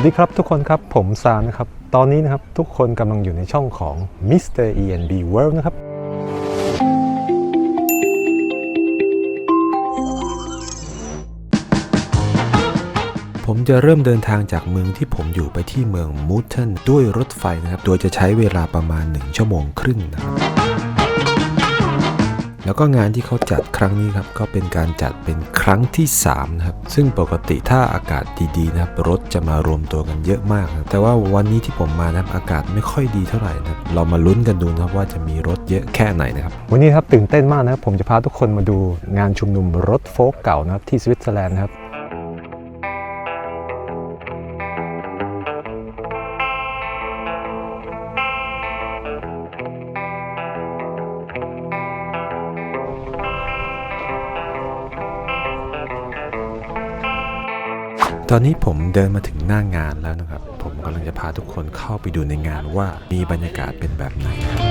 วัสดีครับทุกคนครับผมซามนะครับ ตอนนี้นะครับทุกคนกำลังอยู่ในช่องของ Mr. E&B World นะครับ ผมจะเริ่มเดินทางจากเมืองที่ผมอยู่ไปที่เมืองมูเทนด้วยรถไฟนะครับ โดยจะใช้เวลาประมาณ 1 ชั่วโมงครึ่งนะครับ แล้วก็งานที่เขาจัดครั้งนี้ครับก็เป็นการจัดเป็นครั้งที่3นะครับซึ่งปกติถ้าอากาศดีๆนะครับรถจะมารวมตัวกันเยอะมากนะครับแต่ว่าวันนี้ที่ผมมานะครับอากาศไม่ค่อยดีเท่าไหร่นะครับเรามาลุ้นกันดูนะครับว่าจะมีรถเยอะแค่ไหนนะครับวันนี้ครับตื่นเต้นมากนะครับผมจะพาทุกคนมาดูงานชุมนุมรถโฟล์กเก่านะครับที่สวิตเซอร์แลนด์นะครับ ตอนนี้ผมเดินมาถึงหน้างานแล้วนะครับ ผมกำลังจะพาทุกคนเข้าไปดูในงานว่ามีบรรยากาศเป็นแบบไหนครับ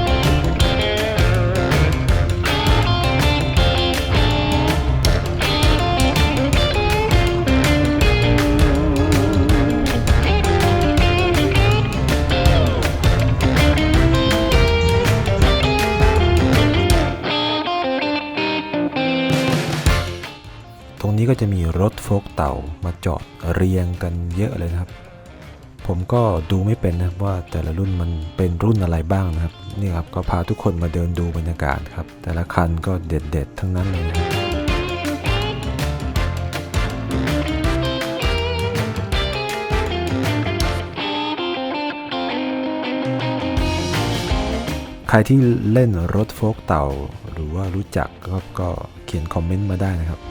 จะมีรถโฟล์กเต่ามาจอดเรียงกันเยอะเลยนะครับ ผมก็ดูไม่เป็นนะครับว่าแต่ละรุ่นมันเป็นรุ่นอะไรบ้างนะครับนี่ครับก็พาทุกคนมาเดินดูบรรยากาศครับ แต่ละคันก็เด็ดๆ ทั้งนั้นเลยนะครับใครที่เล่นรถโฟล์กเต่า หรือว่ารู้จักก็เขียนคอมเมนต์มาได้นะครับ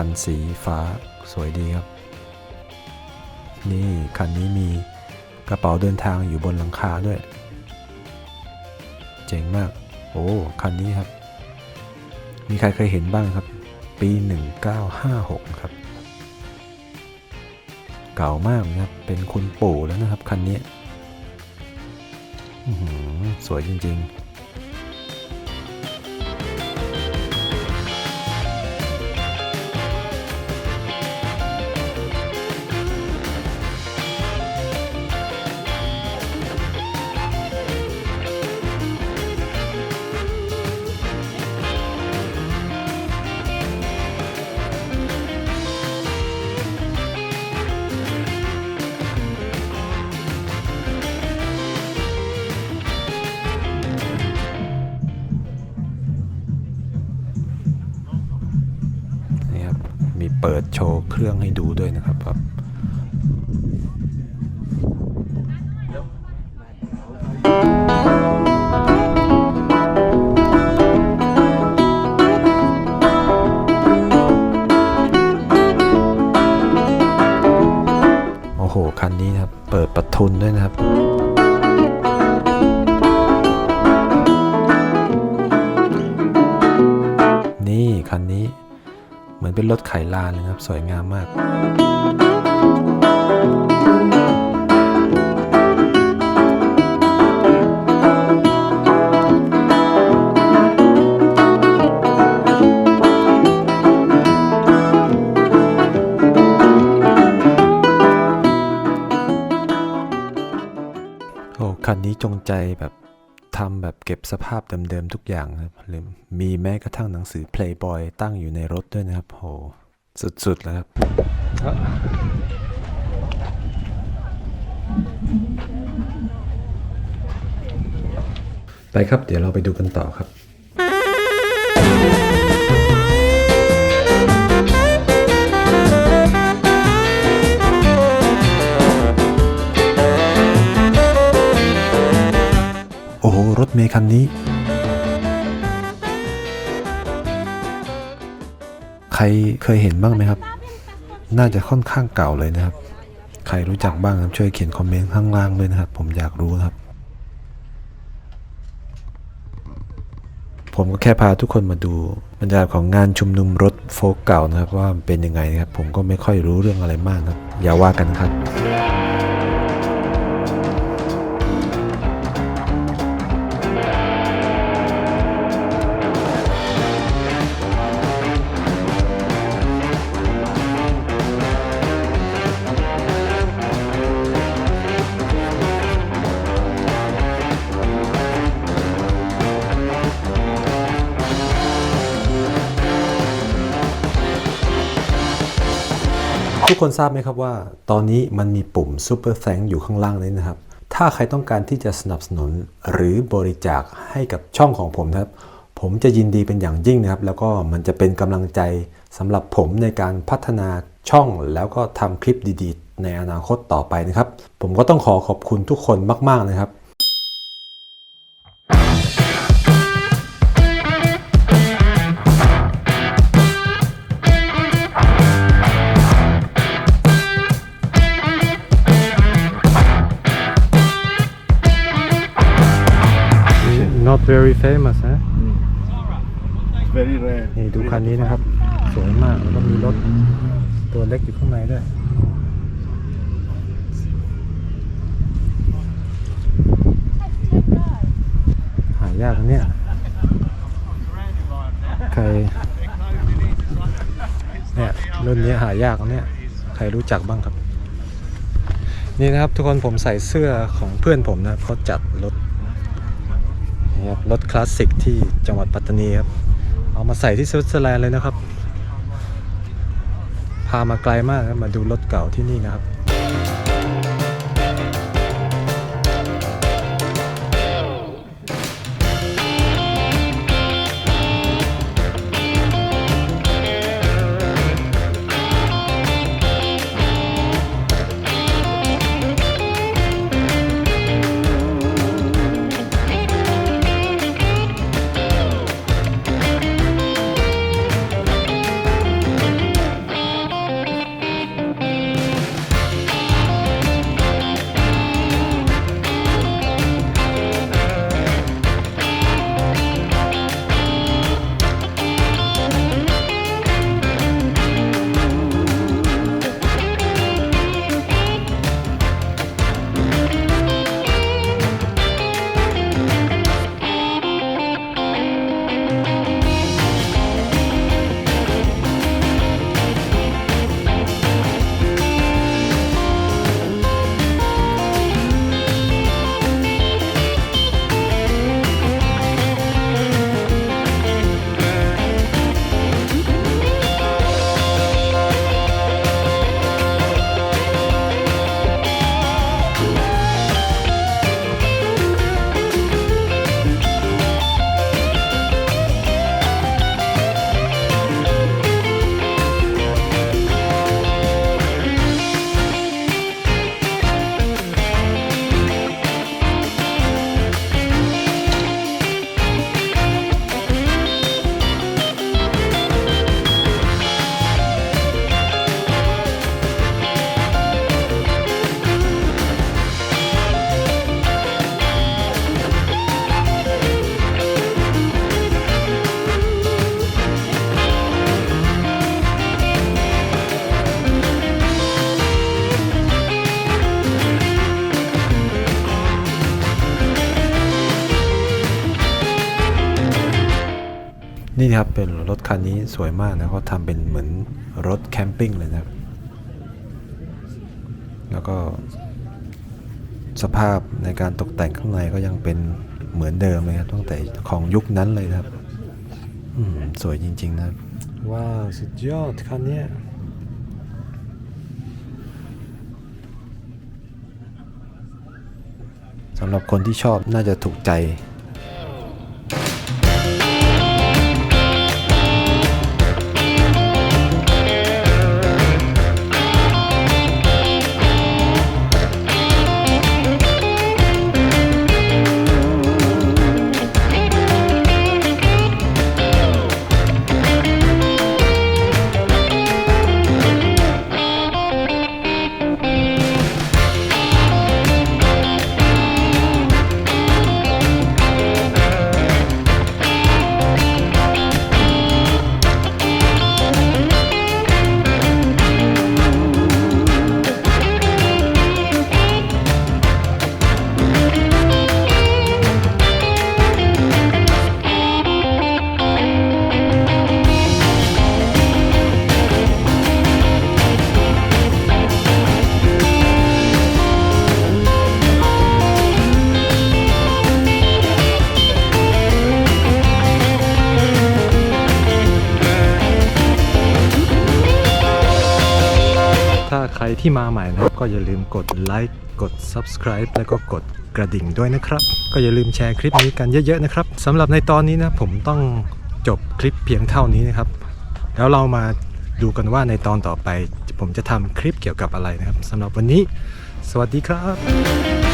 คันสีฟ้าสวยดีครับ นี่คันนี้มีกระเป๋าเดินทางอยู่บนหลังคาด้วย เจ๋งมาก โอ้คันนี้ครับ มีใครเคยเห็นบ้างครับ ปี 1956 ครับ เก่ามากนะครับ เป็นคุณปู่แล้วนะครับ คันนี้สวยจริง ๆ เปิดโชว์เครื่องให้ดูด้วยนะครับครับโอ้โห คันนี้นะครับ เปิดประทุนด้วยนะครับ เป็นรถไขลานเลยครับ สวยงามมาก โอ้คันนี้จงใจแบบ ทำแบบเก็บสภาพเดิมๆทุกอย่างนะครับหรือมีแม้กระทั่งหนังสือ Playboy ตั้งอยู่ในรถด้วยนะครับโหสุดๆแล้วครับ ไปครับเดี๋ยวเราไปดูกันต่อครับ เมย์คันนี้ ใครเคยเห็นบ้างไหมครับ น่าจะค่อนข้างเก่าเลยนะครับ ใครรู้จักบ้างครับช่วยเขียนคอมเมนต์ข้างล่างด้วยนะครับ ผมอยากรู้ครับ ผมก็แค่พาทุกคนมาดูบรรยากาศของงานชุมนุมรถโฟล์กเก่านะครับ ว่ามันเป็นยังไงนะครับ ผมก็ไม่ค่อยรู้เรื่องอะไรมากครับ อย่าว่ากันครับ กคนทราบไหมครับว่า ตอนนี้มันมีปุ่ม Super Thank อยู่ข้างล่างนี้นะครับ ถ้าใครต้องการที่จะสนับสนุนหรือบริจาคให้กับช่องของผมนะครับ ผมจะยินดีเป็นอย่างยิ่งนะครับ แล้วก็มันจะเป็นกำลังใจสำหรับผมในการพัฒนาช่องแล้วก็ทำคลิปดีๆ ในอนาคตต่อไปนะครับ ผมก็ต้องขอขอบคุณทุกคนมาก ๆนะครับ very famous นะ It's very rare. นี่ดูคันนี้นะครับ สวยมากแล้วก็มีรถตัวเล็กอยู่ข้างในด้วยหายากนะเนี่ยใครเนี่ยรุ่นนี้หายากนะเนี่ยใครรู้จักบ้างครับ นี่นะครับทุกคนผมใส่เสื้อของเพื่อนผมนะครับเขาจัดรถ นี่ครับรถคลาสสิกที่จังหวัดปัตตานีครับ เอามาใส่ที่สวิตเซอร์แลนด์เลยนะครับ พามาไกลมากมาดูรถเก่าที่นี่นะครับ นี่นะครับเป็นรถคันนี้สวยมากนะเขาทำเป็นเหมือนรถแคมปิ้งเลยนะครับแล้วก็สภาพในการตกแต่งข้างในก็ยังเป็นเหมือนเดิมเลยครับตั้งแต่ของยุคนั้นเลยนะครับอืมสวยจริง ๆ นะครับว้าว สุดยอดคันเนี้ยสำหรับคนที่ชอบน่าจะถูกใจ ถ้าใครที่มาใหม่นะครับ ก็อย่าลืมกดไลค์กด subscribe แล้วก็กดกระดิ่งด้วยนะครับ ก็อย่าลืมแชร์คลิปนี้กันเยอะๆนะครับสำหรับในตอนนี้นะผมต้องจบคลิปเพียงเท่านี้นะครับ แล้วเรามาดูกันว่าในตอนต่อไป ผมจะทำคลิปเกี่ยวกับอะไรนะครับสำหรับวันนี้ สวัสดีครับ